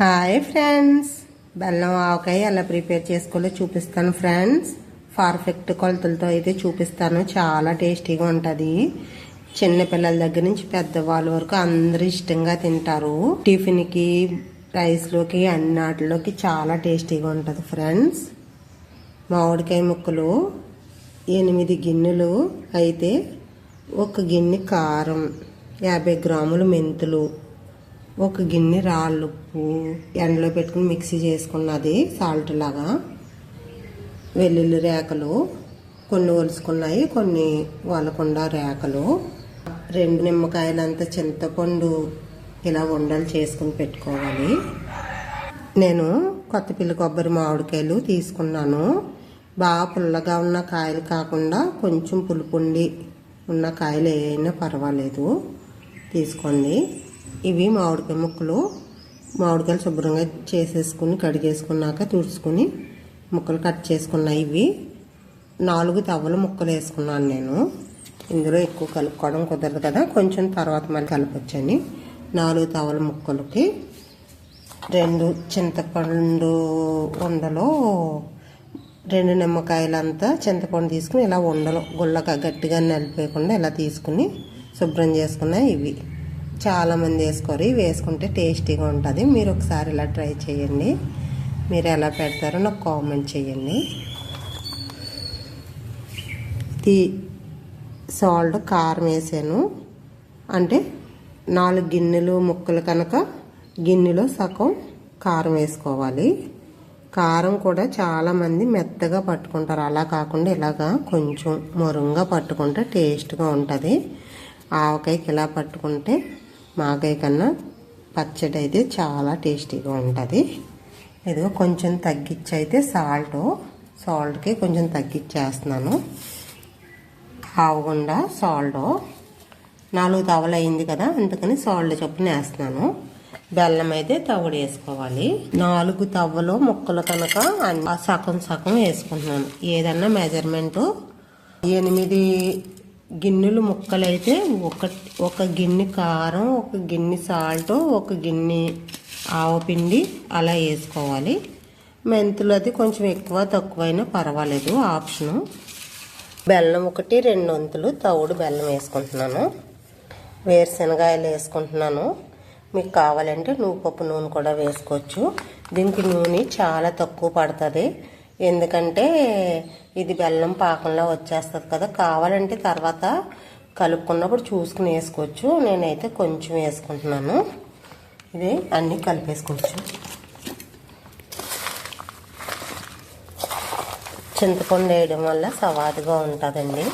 Hi friends బెల్లం ఆవకాయ ఎలా prepare చేసుకోవాలో చూపిస్తాను ఫ్రెండ్స్ పర్ఫెక్ట్ కొలతలతో అయితే చూపిస్తాను. చాలా టేస్టీగా ఉంటుంది. చిన్నపిల్లల దగ్గర నుంచి పెద్దవాళ్ళ వరకు అందరూ ఇష్టంగా తింటారు. టిఫిన్కి రైస్లోకి అన్నాటిలోకి చాలా టేస్టీగా ఉంటుంది ఫ్రెండ్స్ మామిడికాయ ముక్కలు ఎనిమిది గిన్నెలు అయితే ఒక గిన్నె కారం యాభై గ్రాములు మెంతులు. ఒక గిన్నె రాళ్ళు ఉప్పు ఎండలో పెట్టుకుని మిక్సీ చేసుకున్నది సాల్ట్ లాగా. వెల్లుల్లి రేకలు కొన్ని ఒలుసుకున్నాయి కొన్ని వలకుండా రేకలు. రెండు నిమ్మకాయలంత చింతపండు ఇలా ఉండలు చేసుకుని పెట్టుకోవాలి. నేను కొత్త పిల్ల కొబ్బరి మామిడికాయలు తీసుకున్నాను. బాగా పుల్లగా ఉన్న కాయలు కాకుండా కొంచెం పులుపుండి ఉన్న కాయలు ఏమైనా పర్వాలేదు. తీసుకోండి. ఇవి మామిడికాయ ముక్కలు. మామిడికాయలు శుభ్రంగా చేసేసుకుని కడిగేసుకున్నాక తుడుచుకుని ముక్కలు కట్ చేసుకున్నాయి ఇవి. నాలుగు తవ్వల ముక్కలు వేసుకున్నాను నేను. ఇందులో ఎక్కువ కలుపుకోవడం కుదరదు కదా. కొంచెం తర్వాత మళ్ళీ కలపచ్చని. నాలుగు తవల ముక్కలకి రెండు చింతపండు ఉండలో రెండు నిమ్మకాయలంతా చింతపండు తీసుకుని ఇలా ఉండలు గుళ్ళగా గట్టిగా నలిపేయకుండా ఇలా తీసుకుని శుభ్రం చేసుకున్న ఇవి. చాలామంది వేసుకోరు. ఇవి వేసుకుంటే టేస్టీగా ఉంటుంది. మీరు ఒకసారి ఇలా ట్రై చేయండి. మీరు ఎలా పెడతారో నాకు కామెంట్ చేయండి. ఇది సాల్ట్ కారం వేసాను. అంటే నాలుగు గిన్నెలు ముక్కలు కనుక గిన్నెలో సగం కారం వేసుకోవాలి. కారం కూడా చాలామంది మెత్తగా పట్టుకుంటారు. అలా కాకుండా ఇలాగా కొంచెం మురుంగా పట్టుకుంటే టేస్ట్గా ఉంటుంది. ఆవకాయకి ఇలా పట్టుకుంటే మాగాయ కన్నా పచ్చడి అయితే చాలా టేస్టీగా ఉంటుంది. ఇదిగో కొంచెం తగ్గించి అయితే సాల్ట్ సాల్ట్కి కొంచెం తగ్గించేస్తున్నాను. ఆవకుండా సాల్ట్. నాలుగు తవలు అయింది కదా అందుకని సాల్ట్ చొప్పున వేస్తున్నాను. బెల్లం అయితే తవుడు వేసుకోవాలి. నాలుగు తవ్వలు ముక్కలు కనుక సగం సగం వేసుకుంటున్నాను. ఏదన్నా మెజర్మెంటు ఎనిమిది గిన్నెలు ముక్కలైతే ఒక ఒక గిన్నె కారం ఒక గిన్నె సాల్ట్ ఒక గిన్నె ఆవపిండి అలా వేసుకోవాలి. మెంతులు అది కొంచెం ఎక్కువ తక్కువైనా పర్వాలేదు ఆప్షను. బెల్లం ఒకటి రెండు వంతులు తవుడు బెల్లం వేసుకుంటున్నాను. వేరుశనగాయలు వేసుకుంటున్నాను. మీకు కావాలంటే నువ్వు పప్పు నూనె కూడా వేసుకోవచ్చు. దీనికి నూనె చాలా తక్కువ పడుతుంది. ఎందుకంటే ఇది బెల్లం పాకంలో వచ్చేస్తుంది కదా. కావాలంటే తర్వాత కలుపుకున్నప్పుడు చూసుకుని వేసుకోవచ్చు. నేనైతే కొంచెం వేసుకుంటున్నాను. ఇది అన్నీ కలిపేసుకోవచ్చు. చింతపండు వేయడం వల్ల సవాదుగా ఉంటుందండి.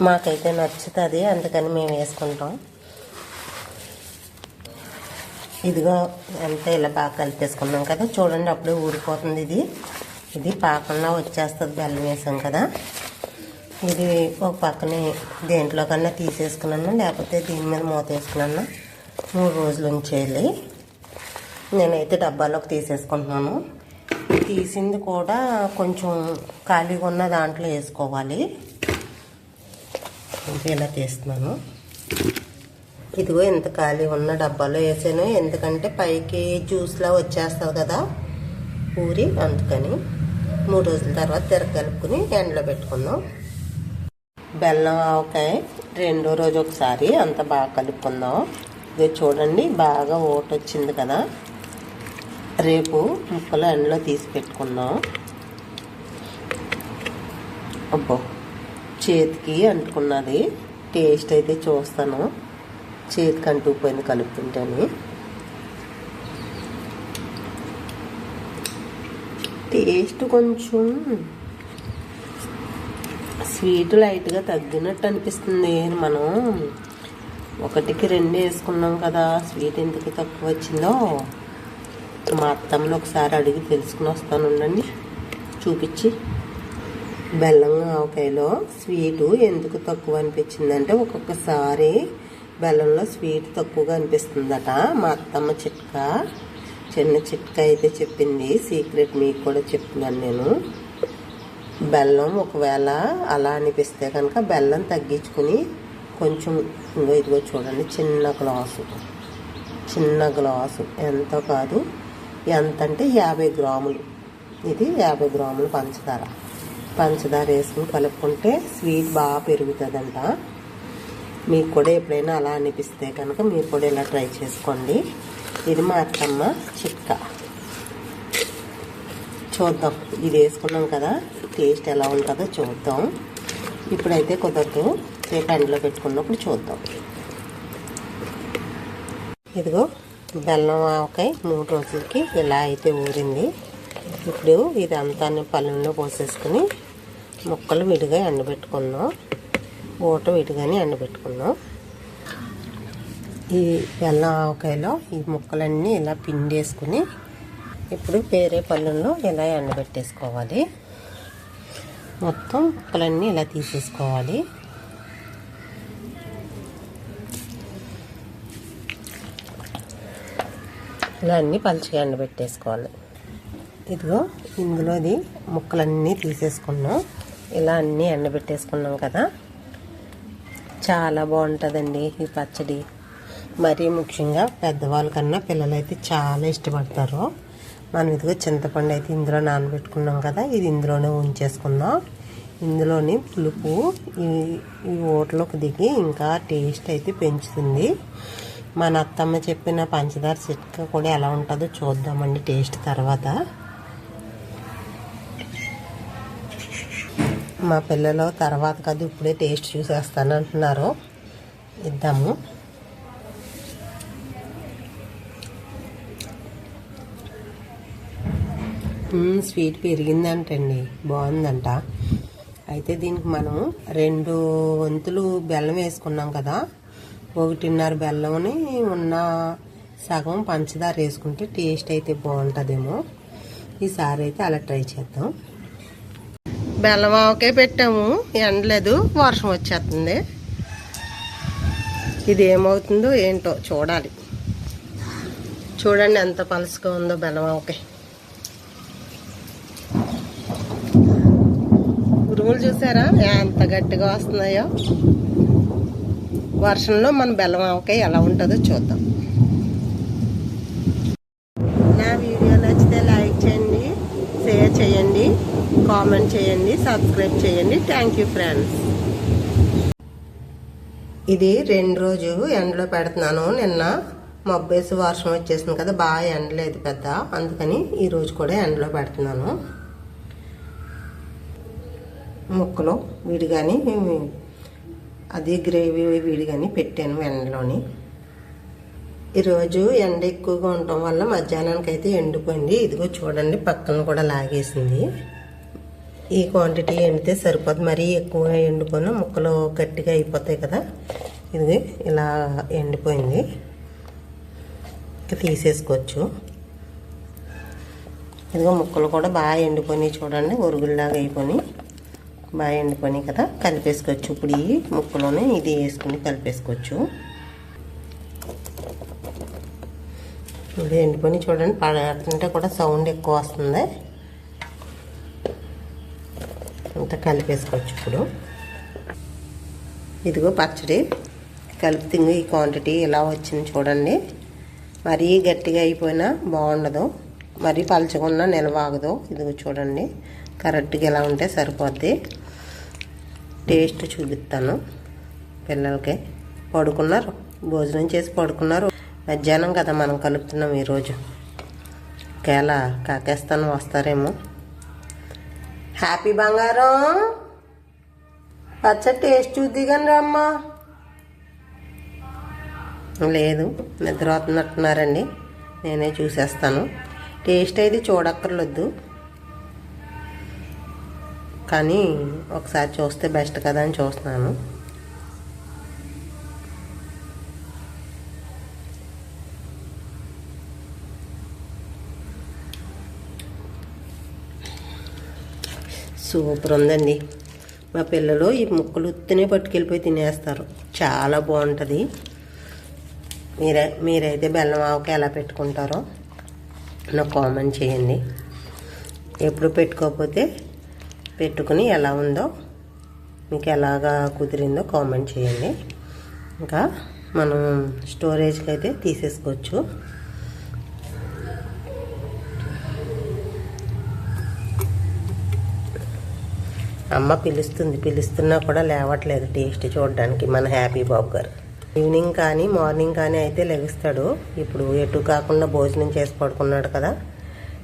మాకైతే నచ్చుతుంది అందుకని మేము వేసుకుంటాం. ఇదిగో అంతా ఇలా బాగా కలిపేసుకున్నాం కదా. చూడండి అప్పుడే ఊడిపోతుంది ఇది. ఇది పాకంలా వచ్చేస్తుంది బెల్లం వేసాం కదా. ఇది ఒక పక్కనే దేంట్లో కన్నా తీసేసుకున్నాను లేకపోతే దీని మీద మూత వేసుకున్నాను. మూడు రోజులు ఉంచేయాలి. నేనైతే డబ్బాలోకి తీసేసుకుంటున్నాను. తీసింది కూడా కొంచెం ఖాళీగా ఉన్న దాంట్లో వేసుకోవాలి. ఇలా తీస్తున్నాను. ఇదిగో ఎంత ఖాళీ ఉన్న డబ్బాలో వేసాను. ఎందుకంటే పైకి జ్యూస్లా వచ్చేస్తుంది కదా పూరి అందుకని మూడు రోజుల తర్వాత తిరగలుపుకుని ఎండలో పెట్టుకుందాం బెల్లం ఆవకాయ రెండో రోజు ఒకసారి అంత బాగా కలుపుకుందాం ఇది చూడండి బాగా ఓట వచ్చింది కదా. రేపు ముక్కలు ఎండలో తీసి పెట్టుకుందాం అబ్బో చేతికి అంటుకున్నది. టేస్ట్ అయితే చూస్తాను. చేతికి అంటుకుపోయింది కలుపుతుంటేనే. టేస్ట్ కొంచెం స్వీట్ లైట్గా తగ్గినట్టు అనిపిస్తుంది మనం. ఒకటికి రెండు వేసుకున్నాం కదా స్వీట్ ఎందుకు తక్కువ వచ్చిందో. మా అత్తమ్మని ఒకసారి అడిగి తెలుసుకుని వస్తాను ఉండండి. చూపించి. బెల్లం ఆవకాయలో స్వీటు ఎందుకు తక్కువ అనిపించిందంటే ఒక్కొక్కసారి బెల్లంలో స్వీట్ తక్కువగా అనిపిస్తుందట. మా అత్తమ్మ చిట్కా చిన్న చిట్కా అయితే చెప్పింది. సీక్రెట్ మీకు కూడా చెప్తున్నాను నేను. బెల్లం ఒకవేళ అలా అనిపిస్తే కనుక బెల్లం తగ్గించుకుని కొంచెం ఇంకో ఇదిగో చూడండి చిన్న గ్లాసు. చిన్న గ్లాసు. ఎంతో కాదు ఎంత అంటే యాభై గ్రాములు. ఇది యాభై గ్రాములు పంచదార. పంచదార వేసుకుని కలుపుకుంటే స్వీట్ బాగా పెరుగుతుందంట. మీకు కూడా ఎప్పుడైనా అలా అనిపిస్తే కనుక మీరు కూడా ఇలా ట్రై చేసుకోండి. ఇది మా అత్తమ్మ చిక్క చూద్దాం. ఇది వేసుకున్నాం కదా టేస్ట్ ఎలా ఉంటుందో చూద్దాం. ఇప్పుడైతే కుదరదు రేపు ఎండలో పెట్టుకున్నప్పుడు చూద్దాం. ఇదిగో బెల్లం ఆవకాయ మూడు రోజులకి ఇలా అయితే ఊరింది. ఇప్పుడు ఇదంతా పళ్ళెంలో పోసేసుకుని ముక్కలు విడిగా ఎండబెట్టుకున్నాం ఊట విడిగానే ఎండబెట్టుకున్నాం ఈ బెల్లం ఆవకాయలో ఈ ముక్కలన్నీ ఇలా పిండేసుకుని ఇప్పుడు వేరే పళ్ళల్లో ఇలా ఎండబెట్టేసుకోవాలి మొత్తం ముక్కలన్నీ ఇలా తీసేసుకోవాలి. ఇలా అన్నీ పలుచగా ఎండబెట్టేసుకోవాలి ఇదిగో ఇందులోది ముక్కలన్నీ తీసేసుకున్నాం. ఇలా అన్నీ ఎండబెట్టేసుకున్నాం కదా. చాలా బాగుంటుందండి ఈ పచ్చడి. మరీ ముఖ్యంగా పెద్దవాళ్ళ కన్నా పిల్లలైతే చాలా ఇష్టపడతారు. మనం ఇదిగో చింతపండు అయితే ఇందులో నానబెట్టుకున్నాం కదా ఇది ఇందులోనే ఉంచేసుకుందాం. ఇందులోని పులుపు ఈ ఈ ఓట్లోకి దిగి ఇంకా టేస్ట్ అయితే పెంచుతుంది. మన అత్తమ్మ చెప్పిన పంచదార చిట్కా కూడా ఎలా ఉంటుందో చూద్దామండి టేస్ట్ తర్వాత. మా పిల్లలు తర్వాత కాదు ఇప్పుడే టేస్ట్ చూసేస్తాను అంటున్నారు. ఇద్దాము. స్వీట్ పెరిగిందంటండి. బాగుందంట. అయితే దీనికి మనం రెండు వంతులు బెల్లం వేసుకున్నాం కదా. ఒకటిన్నర బెల్లంని ఉన్న సగం పంచదార వేసుకుంటే టేస్ట్ అయితే బాగుంటుందేమో. ఈసారి అయితే అలా ట్రై చేద్దాం. బెల్లమావకే పెట్టాము. ఎండలేదు. వర్షం వచ్చేస్తుంది ఇది ఏమవుతుందో ఏంటో చూడాలి. చూడండి ఎంత పలుసుగా ఉందో బెల్లమావకే ఆవకాయ ఉరుములు చూసారా? ఎంత గట్టిగా వస్తున్నాయో. వర్షంలో మన బెల్లం ఎలా ఉంటుందో చూద్దాం నా వీడియో నచ్చితే లైక్ చేయండి షేర్ చేయండి కామెంట్ చేయండి సబ్స్క్రైబ్ చేయండి. థ్యాంక్ యూ ఫ్రెండ్స్ ఇది రెండు రోజు ఎండలో పెడుతున్నాను. నిన్న మబ్బేసి వర్షం వచ్చేసింది కదా బాగా ఎండలేదు పెద్ద. అందుకని ఈరోజు కూడా ఎండలో పెడుతున్నాను. ముక్కలు విడిగాని అది గ్రేవీ విడిగాని పెట్టాను ఎండలోని ఈరోజు ఎండ ఎక్కువగా ఉండటం వల్ల మధ్యాహ్నానికి అయితే ఎండిపోయింది. ఇదిగో చూడండి పక్కన కూడా లాగేసింది. ఈ క్వాంటిటీ ఎండితే సరిపోదు. మరీ ఎక్కువగా ఎండుకొని ముక్కలు గట్టిగా అయిపోతాయి కదా. ఇది ఇలా ఎండిపోయింది. తీసేసుకోవచ్చు. ఇదిగో ముక్కలు కూడా బాగా ఎండిపోయినాయి చూడండి. ఉరుగుల్లాగా అయిపోయి బాగా ఎండిపోయినాయి కదా. కలిపేసుకోవచ్చు. ఇప్పుడు ఈ ముక్కలోనే ఇది వేసుకుని కలిపేసుకోవచ్చు. ఇప్పుడు ఎండిపోయి చూడండి. పడుతుంటే కూడా సౌండ్ ఎక్కువ వస్తుంది. అంతా కలిపేసుకోవచ్చు ఇప్పుడు. ఇదిగో పచ్చడి. కలిపితే ఈ క్వాంటిటీ ఇలా వచ్చింది చూడండి. మరీ గట్టిగా అయిపోయినా బాగుండదు. మరీ పలచకుండా నిలవాగదు ఇదిగో చూడండి. కరెక్ట్గా ఎలా ఉంటే సరిపోద్ది. టేస్ట్ చూపిస్తాను పిల్లలకి. పడుకున్నారు? భోజనం చేసి పడుకున్నారు? మధ్యాహ్నం కదా మనం కలుపుతున్నాం ఈరోజు. ఒకేలా కాకేస్తాను వస్తారేమో. హ్యాపీ బంగారం. పచ్చ టేస్ట్ చూద్ది కానీ రమ్మా లేదు నిద్ర అవుతున్నట్టున్నారండి నేనే చూసేస్తాను. టేస్ట్ అయితే చూడక్కర్లొద్దు. కానీ ఒకసారి చూస్తే బెస్ట్ కదా అని చూస్తున్నాను. సూపర్ ఉందండి మా పిల్లలు ఈ ముక్కలు ఉత్తినే పట్టుకెళ్ళిపోయి తినేస్తారు. చాలా బాగుంటుంది మీరే మీరైతే బెల్లం ఆవకి ఎలా పెట్టుకుంటారో నాకు కామెంట్ చేయండి. ఎప్పుడు పెట్టుకోకపోతే పెట్టుకుని ఎలా ఉందో మీకు ఎలాగా కుదిరిందో కామెంట్ చేయండి. ఇంకా మనం స్టోరేజ్కి అయితే తీసేసుకోవచ్చు. అమ్మ పిలుస్తుంది. పిలుస్తున్నా కూడా లేవట్లేదు టేస్ట్ చూడడానికి మన హ్యాపీ బాబు గారు. ఈవినింగ్ కానీ మార్నింగ్ కానీ అయితే లెగుస్తాడు ఇప్పుడు ఎటు కాకుండా భోజనం చేసి పడుకున్నాడు కదా.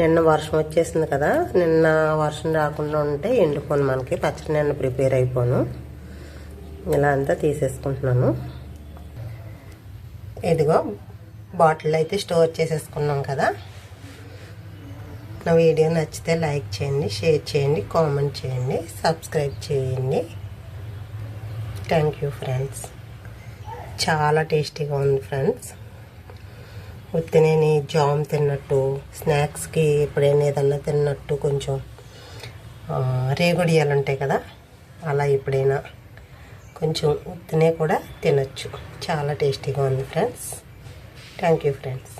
నిన్న వర్షం వచ్చేసింది కదా. నిన్న వర్షం రాకుండా ఉంటే ఎండిపోను మనకి. పచ్చడి నిన్న ప్రిపేర్ అయిపోను. ఇలా అంతా తీసేసుకుంటున్నాను. ఇదిగో బాటిల్ అయితే స్టోర్ చేసేసుకున్నాం కదా. నా వీడియో నచ్చితే లైక్ చేయండి షేర్ చేయండి కామెంట్ చేయండి సబ్స్క్రైబ్ చేయండి. థ్యాంక్ యూ ఫ్రెండ్స్ చాలా టేస్టీగా ఉంది ఫ్రెండ్స్ ఉత్తినేని జామ్ తిన్నట్టు స్నాక్స్కి ఎప్పుడైనా ఏదన్నా తిన్నట్టు కొంచెం ఆ, రేగుడియాలు ఉంటాయి కదా అలా ఎప్పుడైనా కొంచెం ఉత్తినే కూడా తినచ్చు. చాలా టేస్టీగా ఉంది ఫ్రెండ్స్ థ్యాంక్ యూ ఫ్రెండ్స్